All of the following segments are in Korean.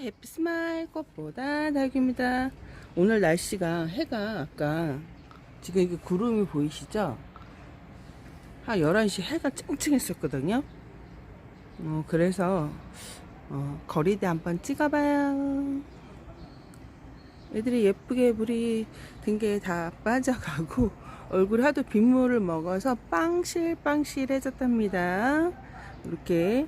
해피 스마일 꽃보다 달기입니다. 오늘 날씨가 해가 아까 지금 이게 구름이 보이시죠? 한 11시 해가 쨍쨍했었거든요. 어, 그래서 어, 거리대 한번 찍어봐요. 애들이 예쁘게 물이 등게 다 빠져가고 얼굴 하도 빗물을 먹어서 빵실빵실해졌답니다. 이렇게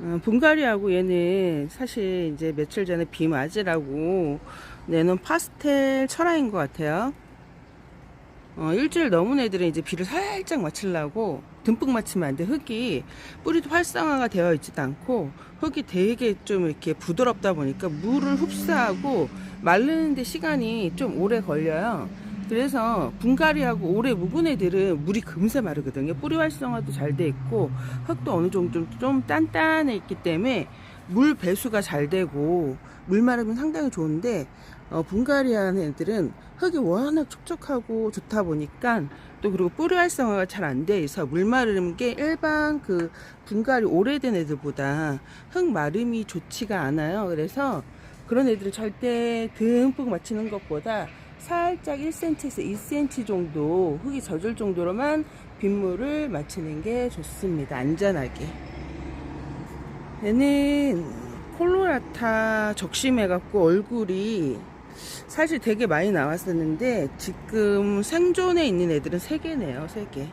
어, 분갈이하고 얘는 사실 이제 며칠 전에 비 맞으라고 내놓은 파스텔 철화인 것 같아요. 어, 일주일 넘은 애들은 이제 비를 살짝 맞추려고 듬뿍 맞추면 안 돼. 흙이 뿌리도 활성화가 되어 있지도 않고 흙이 되게 좀 이렇게 부드럽다 보니까 물을 흡수하고 마르는데 시간이 좀 오래 걸려요. 그래서 분갈이하고 오래 묵은 애들은 물이 금세 마르거든요. 뿌리 활성화도 잘 돼 있고 흙도 어느 정도 좀, 있기 때문에 물 배수가 잘 되고 물 마르면 상당히 좋은데 어, 분갈이 하는 애들은 흙이 워낙 촉촉하고 좋다 보니까 또 그리고 뿌리 활성화가 잘 안 돼 있어 물 마르는 게 일반 그 분갈이 오래된 애들보다 흙 마름이 좋지가 않아요. 그래서 그런 애들은 절대 듬뿍 맞추는 것보다 살짝 1cm에서 2cm 정도 흙이 젖을 정도로만 빗물을 맞추는 게 좋습니다. 안전하게. 얘는 콜로라타 적심해갖고 얼굴이 사실 되게 많이 나왔었는데 지금 생존에 있는 애들은 3개네요. 3개.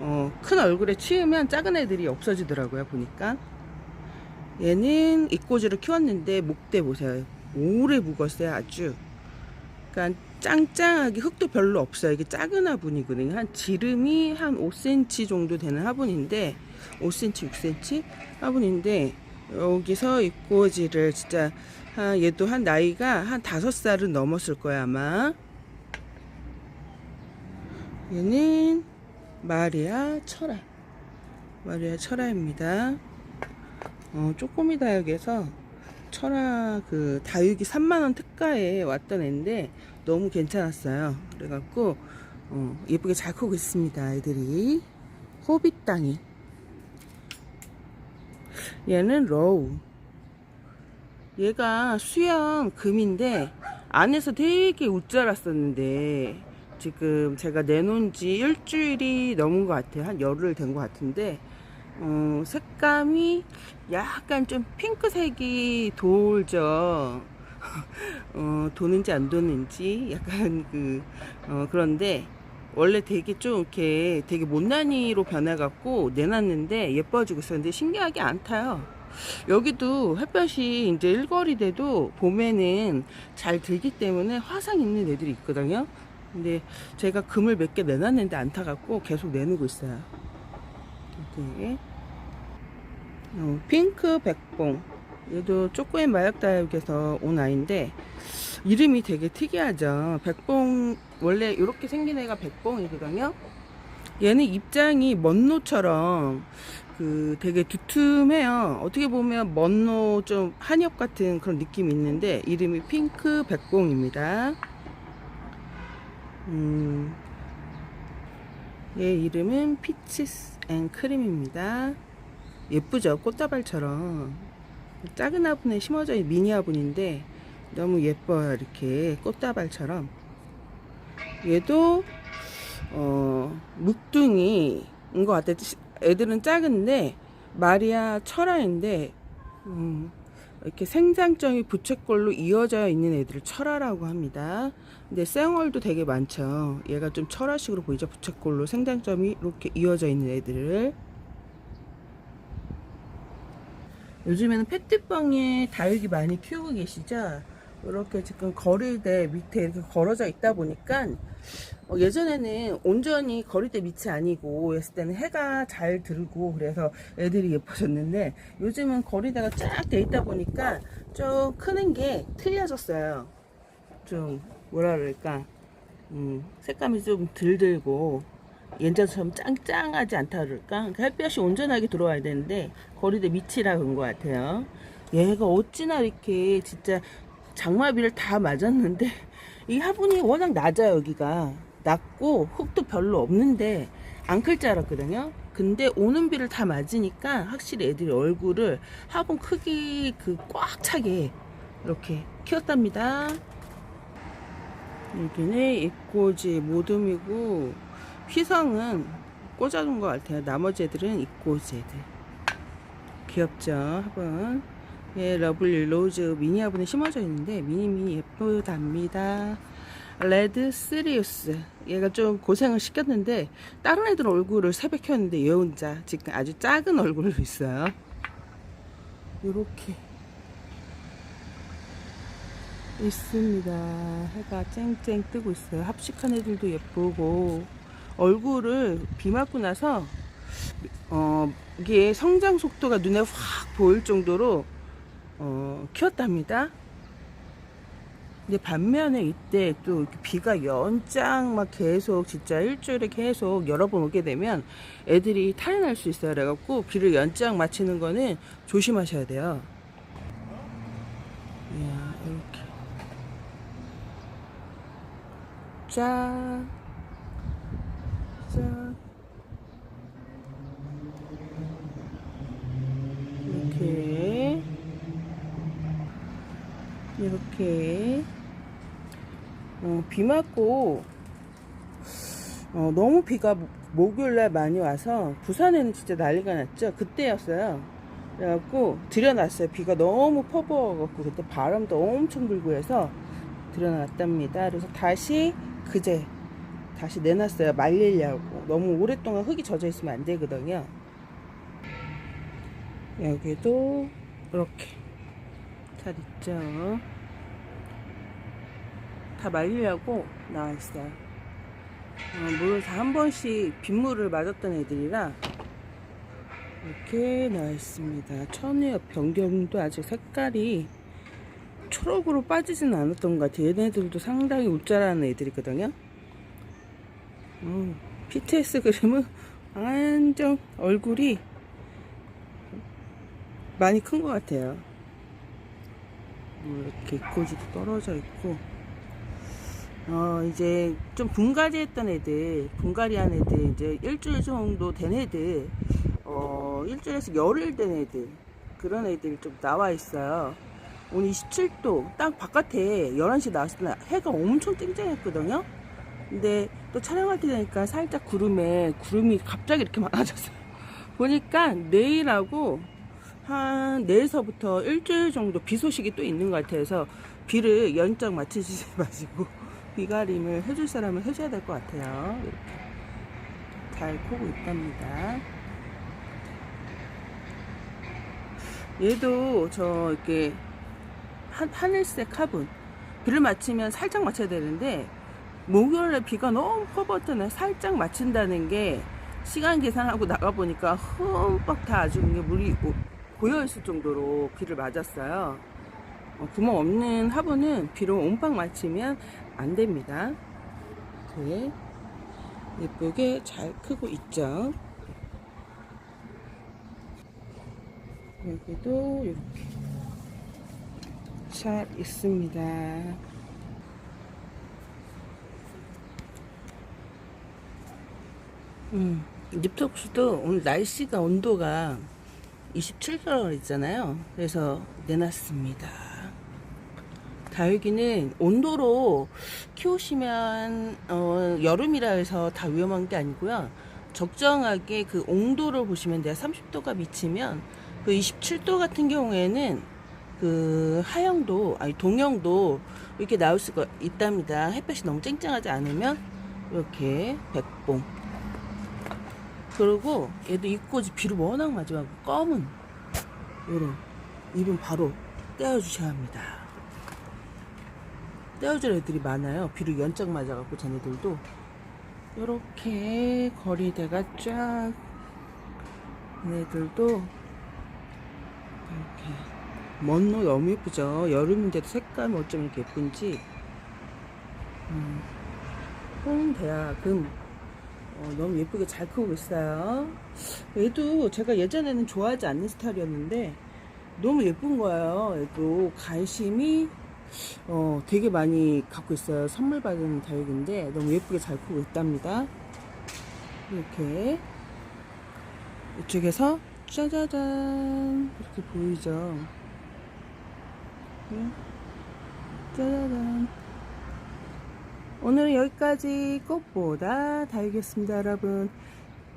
어, 큰 얼굴에 치우면 작은 애들이 없어지더라고요. 보니까. 얘는 이꼬지를 키웠는데 목대 보세요. 오래 묵었어요. 아주. 그러니까 짱짱하게 흙도 별로 없어요. 이게 작은 화분이거든요. 한 지름이 한 5cm 정도 되는 화분인데 5cm, 6cm 화분인데 여기서 입꼬지를 진짜 한 얘도 한 나이가 한 다섯 살은 넘었을 거야 아마. 얘는 마리아 철아. 마리아 철아입니다. 어, 쪼꼬미 다육에서 철아 그 다육이 3만원 특가에 왔던 애인데 너무 괜찮았어요. 그래갖고 어, 예쁘게 잘 크고 있습니다. 애들이 호빗 땅이 얘는 로우 얘가 수영 금인데 안에서 되게 웃자랐었는데 지금 제가 내놓은 지 일주일이 넘은 것 같아요. 한 열흘 된 것 같은데 어, 색감이 약간 좀 핑크색이 돌죠. 어, 도는지 안 도는지 약간 그, 어, 그런데 원래 되게 좀 이렇게 되게 못난이로 변해갖고 내놨는데 예뻐지고 있었는데 신기하게 안 타요. 여기도 햇볕이 이제 일거리 돼도 봄에는 잘 들기 때문에 화상 있는 애들이 있거든요. 근데 제가 금을 몇 개 내놨는데 안 타갖고 계속 내놓고 있어요. 이렇게. 어, 핑크 백봉. 얘도 쪼꼬의 마약 다육에서 온 아이인데 이름이 되게 특이하죠. 백봉 원래 이렇게 생긴 애가 백봉이거든요. 얘는 입장이 먼노처럼 그 되게 두툼해요. 어떻게 보면 먼노 좀 한엽 같은 그런 느낌이 있는데 이름이 핑크 백봉입니다. 음, 얘 이름은 피치스 앤 크림입니다. 예쁘죠? 꽃다발처럼 작은 화분에 심어져 있는 미니 화분인데 너무 예뻐요. 이렇게 꽃다발처럼. 얘도 어, 묵둥이인 것 같아요. 애들은 작은데 마리아 철화인데 음, 이렇게 생장점이 부채꼴로 이어져 있는 애들을 철화라고 합니다. 근데 쌩얼도 되게 많죠. 얘가 좀 철화식으로 보이죠. 부채꼴로 생장점이 이렇게 이어져 있는 애들을 요즘에는 페트병에 다육이 많이 키우고 계시죠? 이렇게 지금 거리대 밑에 이렇게 걸어져 있다 보니까 어, 예전에는 온전히 거리대 밑이 아니고 했을 때는 해가 잘 들고 그래서 애들이 예뻐졌는데 요즘은 거리대가 쫙 돼 있다 보니까 좀 크는 게 틀려졌어요. 좀 뭐라 그럴까 음, 색감이 좀덜 들고 옛날처럼 짱짱하지 않다 그럴까? 그러니까 햇볕이 온전하게 들어와야 되는데 거리대 밑이라 그런 것 같아요. 얘가 어찌나 이렇게 진짜 장마비를 다 맞았는데 이 화분이 워낙 낮아요 여기가 낮고 흙도 별로 없는데 안 클 줄 알았거든요. 근데 오는 비를 다 맞으니까 확실히 애들이 얼굴을 화분 크기 그 꽉 차게 이렇게 키웠답니다. 여기는 입꼬지 모듬이고 휘성은 꽂아둔 것 같아요. 나머지 애들은 입꼬지 애들. 귀엽죠 화분. 예, 러블리 로즈 미니 화분에 심어져 있는데 미니 미니 예쁘답니다. 레드 시리우스. 얘가 좀 고생을 시켰는데 다른 애들 얼굴을 새벽 켰는데 얘 혼자 지금 아주 작은 얼굴로 있어요. 요렇게 있습니다. 해가 쨍쨍 뜨고 있어요. 합식한 애들도 예쁘고 얼굴을 비 맞고 나서 어 이게 성장 속도가 눈에 확 보일 정도로 어 키웠답니다 근데 반면에 이때 또 비가 연장 막 계속 진짜 일주일에 계속 여러 번 오게 되면 애들이 탈이 날 수 있어요. 그래갖고 비를 연장 맞히는 거는 조심하셔야 돼요. 이야, 이렇게. 짠. 짠. 이렇게. 이렇게. 어, 비 맞고 어, 너무 비가 목요일날 많이 와서 부산에는 진짜 난리가 났죠? 그때였어요. 그래갖고 들여놨어요. 비가 너무 퍼부어갖고 그때 바람도 엄청 불고 해서 들여놨답니다. 그래서 다시 그제 다시 내놨어요. 말리려고. 너무 오랫동안 흙이 젖어 있으면 안 되거든요. 여기도 이렇게 잘 있죠. 다 말리려고 나와 있어요. 어, 물을 다 한 번씩 빗물을 맞았던 애들이라 이렇게 나와 있습니다. 천혜엽 변경도 아직 색깔이 초록으로 빠지진 않았던 것 같아요. 얘네들도 상당히 웃자라는 애들이거든요. 어, PTS 그림은 완전 얼굴이 많이 큰 것 같아요. 뭐 이렇게 입꼬지도 떨어져 있고. 어 이제 좀 분갈이 했던 애들 분갈이 한 애들 이제 일주일 정도 된 애들 어 일주일에서 열흘 된 애들 그런 애들이 좀 나와 있어요. 오늘 27도 딱 바깥에 11시 나왔을 때 해가 엄청 쨍쨍했거든요. 근데 또 촬영할 때 되니까 살짝 구름에 구름이 갑자기 이렇게 많아졌어요. 보니까 내일하고 한 내일서부터 일주일 정도 비 소식이 또 있는 것 같아서 비를 연장 맞추지 마시고 비가림을 해줄 사람은 해줘야 될 것 같아요. 이렇게 잘 크고 있답니다. 얘도 저 이렇게 한, 하늘색 화분 비를 맞추면 살짝 맞춰야 되는데 목요일에 비가 너무 퍼붓잖아요. 살짝 맞춘다는 게 시간 계산하고 나가 보니까 흠뻑 다 아주 물이 고여 있을 정도로 비를 맞았어요. 어, 구멍 없는 화분은 비로 옴빵 맞추면 안 됩니다. 이렇게 예쁘게 잘 크고 있죠. 여기도 이렇게 잘 있습니다. 음, 립톡스도 오늘 날씨가 온도가 27개월 있잖아요. 그래서 내놨습니다. 다육이는 온도로 키우시면 어, 여름이라 해서 다 위험한 게 아니고요. 적정하게 그 온도를 보시면 돼요. 30도가 미치면 그 27도 같은 경우에는 그 하영도 아니 동영도 이렇게 나올 수가 있답니다. 햇볕이 너무 쨍쨍하지 않으면 이렇게 백봉 그리고 얘도 입꼬지 비를 워낙 많이 맞고 검은 요런 입은 바로 떼어주셔야 합니다. 떼어줄 애들이 많아요. 비를 연짝 맞아갖고 쟤네들도 요렇게 거리대가 쫙 얘네들도 이렇게 먼노 너무 예쁘죠. 여름인데도 색감 어쩜 이렇게 예쁜지 음, 홍대야금 어, 너무 예쁘게 잘 크고 있어요. 얘도 제가 예전에는 좋아하지 않는 스타일이었는데 너무 예쁜 거예요. 얘도 관심이 어, 되게 많이 갖고 있어요. 선물 받은 다육인데 너무 예쁘게 잘 크고 있답니다. 이렇게 이쪽에서 짜자잔 이렇게 보이죠 네. 짜자잔 오늘은 여기까지 꽃보다 달겠습니다 여러분.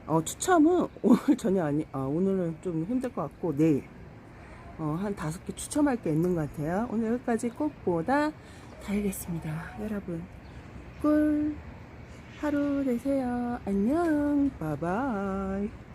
어, 추첨은 오늘 전혀 아니 아, 오늘은 좀 힘들 것 같고 내일. 어, 한 다섯 개 추첨할 게 있는 것 같아요. 오늘 여기까지 꽃보다 달겠습니다. 여러분 꿀 하루 되세요. 안녕. 바이바이